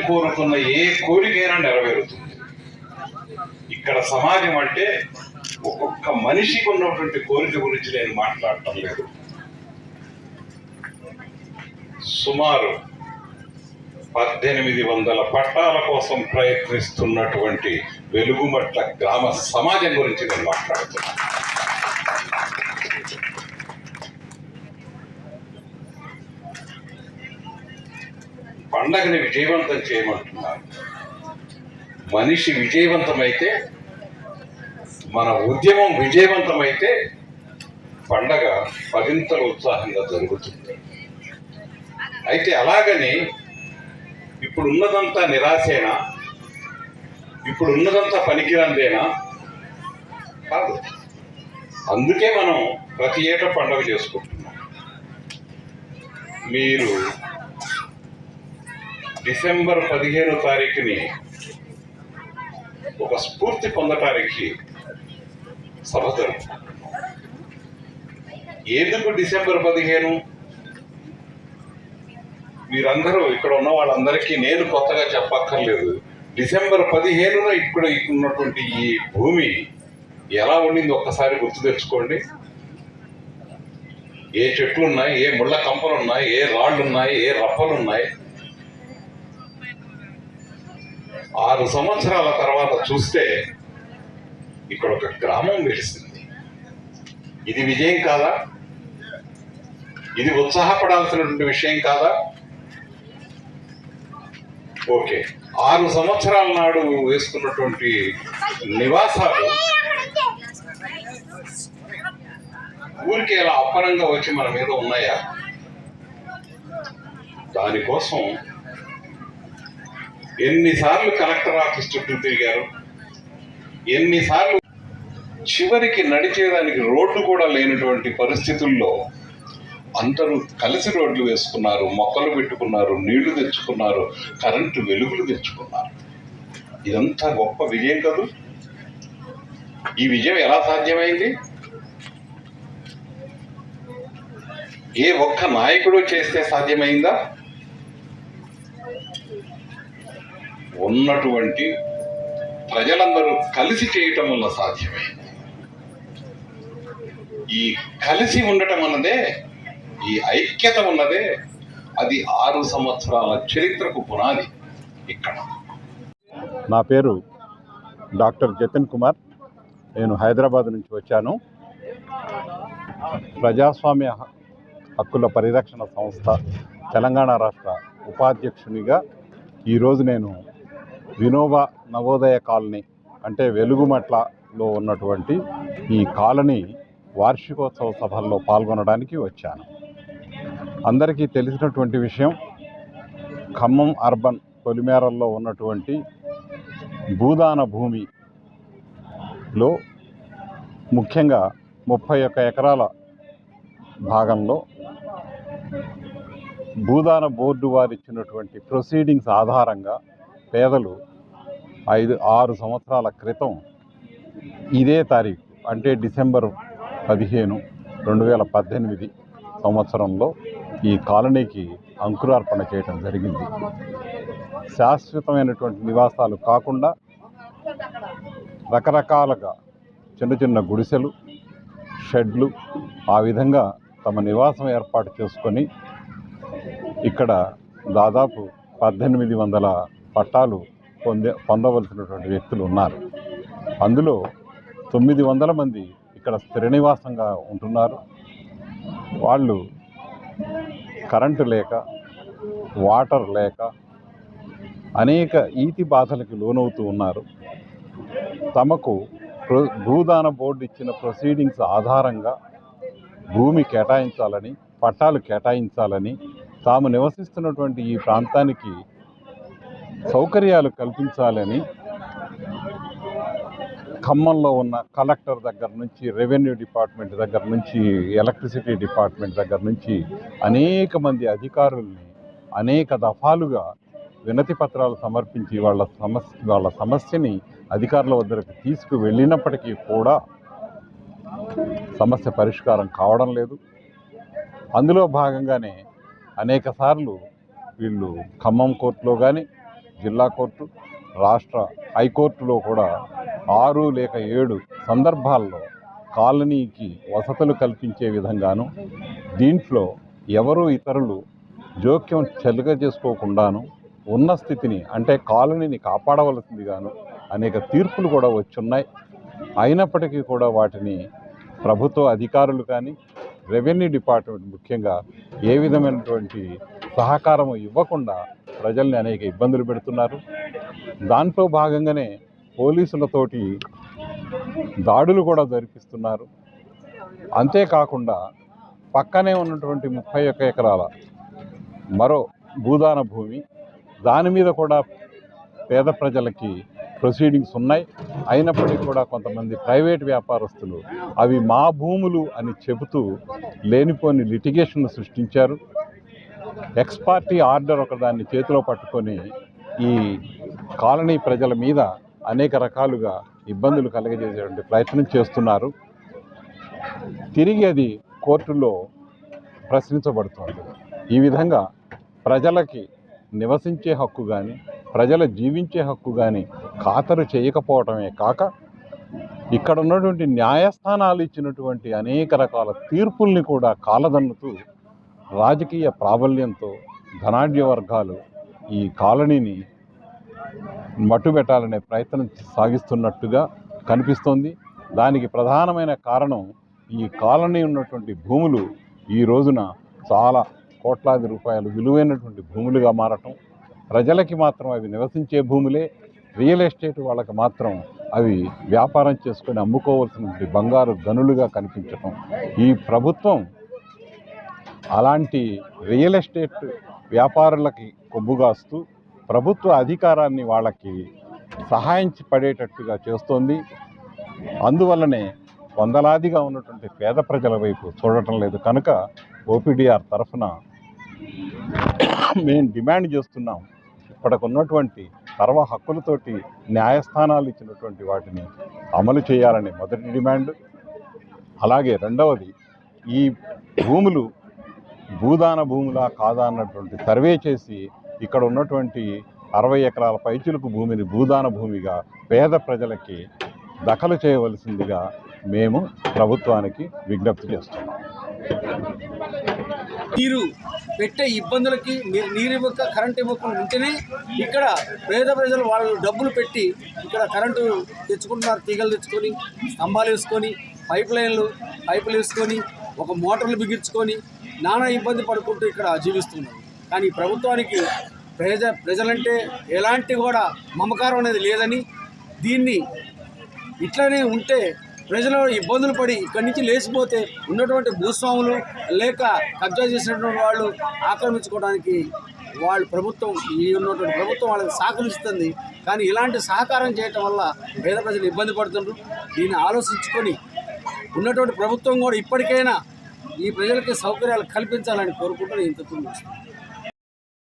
కోరుకున్న ఏ కోరికైనా నెరవేరుతుంది. ఇక్కడ సమాజం అంటే ఒక్కొక్క మనిషికి ఉన్నటువంటి కోరిక గురించి నేను మాట్లాడటం లేదు. సుమారు పద్దెనిమిది వందల పట్టాల కోసం ప్రయత్నిస్తున్నటువంటి వెలుగుమట్ల గ్రామ సమాజం గురించి నేను మాట్లాడుతున్నాను. పండగని విజయవంతం చేయమంటున్నారు. మనిషి విజయవంతమైతే మన ఉద్యమం విజయవంతమైతే పండగ పదింతల ఉత్సాహంగా జరుగుతుంది. అయితే అలాగని ఇప్పుడు ఉన్నదంతా నిరాశేనా? ఇప్పుడు ఉన్నదంతా పనికిరందేనా కాదు. అందుకే మనం ప్రతి ఏటా పండుగ చేసుకుంటున్నాం. మీరు డిసెంబర్ పదిహేను తారీఖుని ఒక స్ఫూర్తి పొందటానికి సభ జరుపుకుంటున్నాం ఎందుకు డిసెంబర్ పదిహేను? మీరందరూ ఇక్కడ ఉన్న వాళ్ళందరికీ నేను కొత్తగా చెప్పక్కర్లేదు. డిసెంబర్ పదిహేనున ఇక్కడ ఉన్నటువంటి ఈ భూమి ఎలా ఉండింది ఒక్కసారి గుర్తు తెచ్చుకోండి. ఏ చెట్లు ఉన్నాయి ఏ ముళ్ళ కంపలు ఉన్నాయి ఏ రాళ్ళు ఉన్నాయి ఏ రప్పలు ఉన్నాయి ఆరు సంవత్సరాల తర్వాత చూస్తే ఇక్కడ ఒక గ్రామం వెలిసింది ఇది విజయం కాదా? ఇది ఉత్సాహపడాల్సినటువంటి విషయం కాదా? ఓకే ఆరు సంవత్సరాల నాడు వేసుకున్నటువంటి నివాసాలు ఊరికి ఇలా అప్పనంగా వచ్చి మన మీద ఉన్నాయా? దానికోసం ఎన్నిసార్లు కలెక్టర్ ఆఫీస్ చుట్టూ తిరిగారు? ఎన్నిసార్లు చివరికి నడిచేదానికి రోడ్లు కూడా లేనటువంటి పరిస్థితుల్లో అందరూ కలిసి రోడ్లు వేసుకున్నారు మొక్కలు పెట్టుకున్నారు నీళ్ళు తెచ్చుకున్నారు కరెంటు వెలుగులు తెచ్చుకున్నారు. ఇదంతా గొప్ప విజయం కదూ? ఈ విజయం ఎలా సాధ్యమైంది? ఏ ఒక్క నాయకుడు చేస్తే సాధ్యమైందా? ఉన్నటువంటి ప్రజలందరూ కలిసి చేయటం వల్ల సాధ్యమైంది ఈ కలిసి ఉండటం అన్నదే ఈ ఐక్యత ఉన్నదే అది ఆరు సంవత్సరాల చరిత్రకు పునాది ఇక్కడ. నా పేరు డాక్టర్ జతిన్ కుమార్. నేను హైదరాబాద్ నుంచి వచ్చాను. ప్రజాస్వామ్య హక్కుల పరిరక్షణ సంస్థ తెలంగాణ రాష్ట్ర ఉపాధ్యక్షునిగా ఈరోజు నేను వినోబా నవోదయ కాలనీ అంటే వెలుగుమట్లలో ఉన్నటువంటి ఈ కాలనీ వార్షికోత్సవ సభల్లో పాల్గొనడానికి వచ్చాను. అందరికీ తెలిసినటువంటి విషయం ఖమ్మం అర్బన్ పొలిమేరల్లో ఉన్నటువంటి భూదాన భూమిలో ముఖ్యంగా ముప్పై ఒక్క ఎకరాల భాగంలో భూదాన బోర్డు వారు ఇచ్చినటువంటి ప్రొసీడింగ్స్ ఆధారంగా పేదలు ఐదు ఆరు సంవత్సరాల క్రితం ఇదే తారీఖు అంటే డిసెంబర్ పదిహేను రెండు వేల పద్దెనిమిది సంవత్సరంలో ఈ కాలనీకి అంకురార్పణ చేయడం జరిగింది. శాశ్వతమైనటువంటి నివాసాలు కాకుండా రకరకాలుగా చిన్న చిన్న గుడిసెలు షెడ్లు ఆ విధంగా తమ నివాసం ఏర్పాటు చేసుకొని ఇక్కడ దాదాపు పద్దెనిమిది వందల పట్టాలు పొందే పొందవలసినటువంటి వ్యక్తులు ఉన్నారు. అందులో తొమ్మిది వందల మంది ఇక్కడ స్థిరనివాసంగా ఉంటున్నారు. వాళ్ళు కరెంటు లేక వాటర్ లేక అనేక ఈతి బాధలకు లోనవుతూ ఉన్నారు. తమకు భూదాన బోర్డు ఇచ్చిన ప్రొసీడింగ్స్ ఆధారంగా భూమి కేటాయించాలని పట్టాలు కేటాయించాలని తాము నివసిస్తున్నటువంటి ఈ ప్రాంతానికి సౌకర్యాలు కల్పించాలని ఖమ్మంలో ఉన్న కలెక్టర్ దగ్గర నుంచి రెవెన్యూ డిపార్ట్మెంట్ దగ్గర నుంచి ఎలక్ట్రిసిటీ డిపార్ట్మెంట్ దగ్గర నుంచి అనేక మంది అధికారుల్ని అనేక దఫాలుగా వినతి పత్రాలు సమర్పించి వాళ్ళ సమస్య వాళ్ళ సమస్యని అధికారుల వద్దకు తీసుకు వెళ్ళినప్పటికీ కూడా సమస్య పరిష్కారం కావడం లేదు. అందులో భాగంగానే అనేక సార్లు వీళ్ళు ఖమ్మం కోర్టులో కానీ జిల్లా కోర్టు రాష్ట్ర హైకోర్టులో కూడా ఆరు లేక ఏడు సందర్భాల్లో కాలనీకి వసతులు కల్పించే విధంగాను దీంట్లో ఎవరు ఇతరులు జోక్యం చెలుగ చేసుకోకుండాను ఉన్న స్థితిని అంటే కాలనీని కాపాడవలసిందిగాను అనేక తీర్పులు కూడా వచ్చున్నాయి. అయినప్పటికీ కూడా వాటిని ప్రభుత్వ అధికారులు కానీ రెవెన్యూ డిపార్ట్మెంట్ ముఖ్యంగా ఏ విధమైనటువంటి సహకారం ఇవ్వకుండా ప్రజల్ని అనేక ఇబ్బందులు పెడుతున్నారు. దాంట్లో భాగంగానే పోలీసులతోటి దాడులు కూడా జరిపిస్తున్నారు. అంతేకాకుండా పక్కనే ఉన్నటువంటి ముప్పై ఒక్క ఎకరాల మరో భూదాన భూమి దాని మీద కూడా పేద ప్రజలకి ప్రొసీడింగ్స్ ఉన్నాయి. అయినప్పటికీ కూడా కొంతమంది ప్రైవేట్ వ్యాపారస్తులు అవి మా భూములు అని చెబుతూ లేనిపోని లిటిగేషన్ సృష్టించారు. ఎక్స్ పార్టీ ఆర్డర్ ఒకదాన్ని చేతిలో పట్టుకొని ఈ కాలనీ ప్రజల మీద అనేక రకాలుగా ఇబ్బందులు కలగజేసేటువంటి ప్రయత్నం చేస్తున్నారు. తిరిగి అది కోర్టులో ప్రశ్నించబడుతోంది. ఈ విధంగా ప్రజలకి నివసించే హక్కు కానీ ప్రజల జీవించే హక్కు కానీ ఖాతరు చేయకపోవటమే కాక ఇక్కడ ఉన్నటువంటి న్యాయస్థానాలు ఇచ్చినటువంటి అనేక రకాల తీర్పుల్ని కూడా కాలదన్నుతూ రాజకీయ ప్రాబల్యంతో ధనాఢ్య వర్గాలు ఈ కాలనీని మట్టుబెట్టాలనే ప్రయత్నం సాగిస్తున్నట్టుగా కనిపిస్తోంది. దానికి ప్రధానమైన కారణం ఈ కాలనీ ఉన్నటువంటి భూములు ఈ రోజున చాలా కోట్లాది రూపాయలు విలువైనటువంటి భూములుగా మారటం ప్రజలకి మాత్రం అవి నివసించే భూములే రియల్ ఎస్టేట్ వాళ్ళకి మాత్రం అవి వ్యాపారం చేసుకొని అమ్ముకోవాల్సినటువంటి బంగారు గనులుగా కనిపించటం. ఈ ప్రభుత్వం అలాంటి రియల్ ఎస్టేట్ వ్యాపారులకి కొమ్ముగాస్తూ ప్రభుత్వ అధికారాన్ని వాళ్ళకి సహాయం పడేటట్టుగా చేస్తోంది. అందువల్లనే వందలాదిగా ఉన్నటువంటి పేద ప్రజల వైపు చూడటం లేదు. కనుక ఓపీడీఆర్ తరఫున మేము డిమాండ్ చేస్తున్నాం. ఇప్పటికున్నటువంటి సర్వ హక్కులతోటి న్యాయస్థానాలు ఇచ్చినటువంటి వాటిని అమలు చేయాలని మొదటి డిమాండ్. అలాగే రెండవది ఈ భూములు భూదాన భూమిలా కాదా అన్నటువంటి సర్వే చేసి ఇక్కడ ఉన్నటువంటి అరవై ఎకరాల పైచులకు భూమిని భూదాన భూమిగా పేద ప్రజలకి దఖలు చేయవలసిందిగా మేము ప్రభుత్వానికి విజ్ఞప్తి చేస్తున్నాం. మీరు పెట్టే ఇబ్బందులకి మీరు నీరు ఇవ్వక కరెంట్ ఇవ్వకుండా ఉంటేనే ఇక్కడ పేద ప్రజలు వాళ్ళు డబ్బులు పెట్టి ఇక్కడ కరెంటు తెచ్చుకుంటున్నారు తీగలు తెచ్చుకొని స్తంభాలు వేసుకొని పైప్ లైన్లు పైపులు వేసుకొని ఒక మోటార్లు బిగించుకొని నానా ఇబ్బంది పడుకుంటూ ఇక్కడ జీవిస్తున్నారు. కానీ ప్రభుత్వానికి ప్రజ ప్రజలంటే ఎలాంటి కూడా మమకారం అనేది లేదని దీన్ని ఇట్లానే ఉంటే ప్రజలు ఇబ్బందులు పడి ఇక్కడి నుంచి లేచిపోతే ఉన్నటువంటి భూస్వాములు లేక కబ్జా చేసినటువంటి వాళ్ళు ఆక్రమించుకోవడానికి వాళ్ళు ప్రభుత్వం ఈ ఉన్నటువంటి ప్రభుత్వం వాళ్ళకి సహకరిస్తుంది. కానీ ఇలాంటి సహకారం చేయటం వల్ల పేద ప్రజలు ఇబ్బంది పడుతున్నారు దీన్ని ఆలోచించుకొని ఉన్నటువంటి ప్రభుత్వం కూడా ఇప్పటికైనా ఈ ప్రజలకి సౌకర్యాలు కల్పించాలని కోరుకుంటూ ఇంత